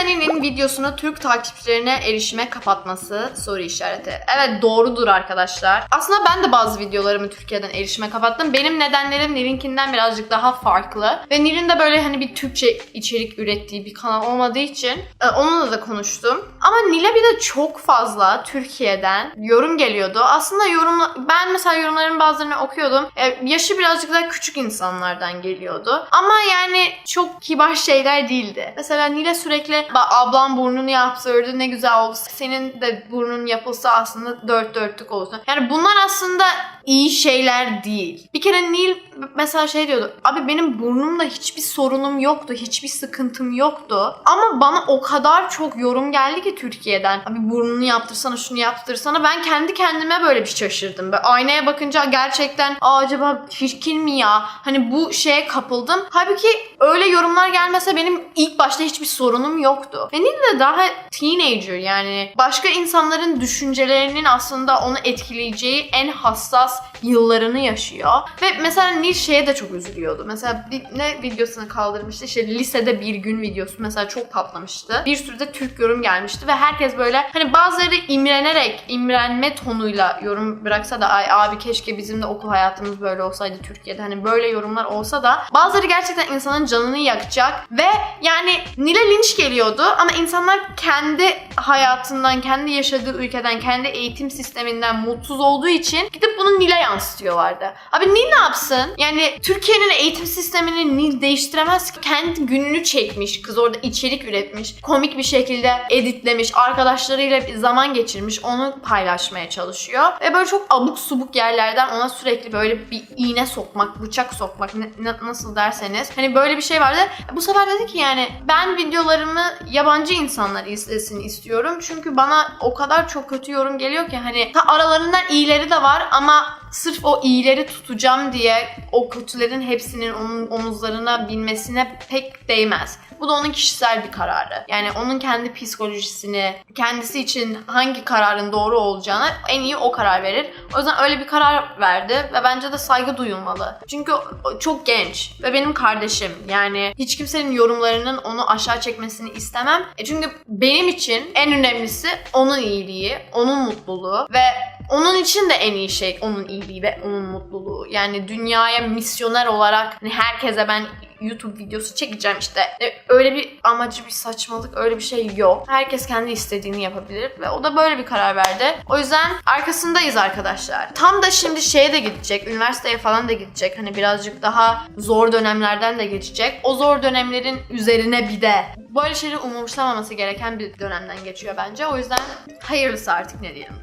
Lisane'nin videosunu Türk takipçilerine erişime kapatması soru işareti. Evet doğrudur arkadaşlar. Aslında ben de bazı videolarımı Türkiye'den erişime kapattım. Benim nedenlerim Nil'inkinden birazcık daha farklı. Ve Nil'in de böyle hani bir Türkçe içerik ürettiği bir kanal olmadığı için e, onunla da konuştum. Ama Nil'e bir de çok fazla Türkiye'den yorum geliyordu. Aslında yorum ben mesela yorumların bazılarını okuyordum. E, yaşı birazcık daha küçük insanlardan geliyordu. Ama yani çok kibar şeyler değildi. Mesela Nil'e sürekli "Bak ablam burnunu yaptırdı ne güzel oldu. Senin de burnun yapılsa aslında dört dörtlük olsun. Yani bunlar aslında iyi şeyler değil. Bir kere Nil mesela şey diyordu. Abi benim burnumda hiçbir sorunum yoktu. Hiçbir sıkıntım yoktu. Ama bana o kadar çok yorum geldi ki Türkiye'den. Abi burnunu yaptırsana şunu yaptırsana. Ben kendi kendime böyle bir şaşırdım. Böyle aynaya bakınca gerçekten acaba çirkin mi ya? Hani bu şeye kapıldım. Halbuki öyle yorumlar gelmese benim ilk başta hiçbir sorunum yoktu. Ve Nil de daha teenager yani başka insanların düşüncelerinin aslında onu etkileyeceği en hassas yıllarını yaşıyor. Ve mesela Nil şeye de çok üzülüyordu. Mesela bir, ne videosunu kaldırmıştı? İşte lisede bir gün videosu mesela çok patlamıştı. Bir sürü de Türk yorum gelmişti ve herkes böyle hani bazıları imrenerek, imrenme tonuyla yorum bıraksa da ay abi keşke bizim de okul hayatımız böyle olsaydı Türkiye'de. Hani böyle yorumlar olsa da bazıları gerçekten insanın canını yakacak ve yani Nil'e linç geliyordu ama insanlar kendi hayatından, kendi yaşadığı ülkeden, kendi eğitim sisteminden mutsuz olduğu için gidip bunu Nil'e yansıtıyorlardı. Abi Nil ne yapsın? Yani Türkiye'nin eğitim sistemini Nil değiştiremez ki. Kendi gününü çekmiş. Kız orada içerik üretmiş. Komik bir şekilde editlemiş. Arkadaşlarıyla zaman geçirmiş. Onu paylaşmaya çalışıyor. Ve böyle çok abuk subuk yerlerden ona sürekli böyle bir iğne sokmak, bıçak sokmak ne- nasıl derseniz. Hani böyle bir şey vardı. Bu sefer dedi ki yani ben videolarımı yabancı insanlar izlesin istiyorum. Çünkü bana o kadar çok kötü yorum geliyor ki hani aralarından iyileri de var ama sırf o iyileri tutacağım diye o kötülerin hepsinin onun omuzlarına binmesine pek değmez. Bu da onun kişisel bir kararı. Yani onun kendi psikolojisini, kendisi için hangi kararın doğru olacağına en iyi o karar verir. O yüzden öyle bir karar verdi ve bence de saygı duyulmalı. Çünkü çok genç ve benim kardeşim. Yani hiç kimsenin yorumlarının onu aşağı çekmesini istemem. E çünkü benim için en önemlisi onun iyiliği, onun mutluluğu ve onun için de en iyi şey onun iyiliği ve onun mutluluğu. Yani dünyaya misyoner olarak hani herkese ben YouTube videosu çekeceğim işte. E, Öyle bir amacı, bir saçmalık, öyle bir şey yok. Herkes kendi istediğini yapabilir ve o da böyle bir karar verdi. O yüzden arkasındayız arkadaşlar. Tam da şimdi şeye de gidecek, üniversiteye falan da gidecek. Hani birazcık daha zor dönemlerden de geçecek. O zor dönemlerin üzerine bir de böyle şeyleri umurslamaması gereken bir dönemden geçiyor bence. O yüzden hayırlısı artık ne diyelim.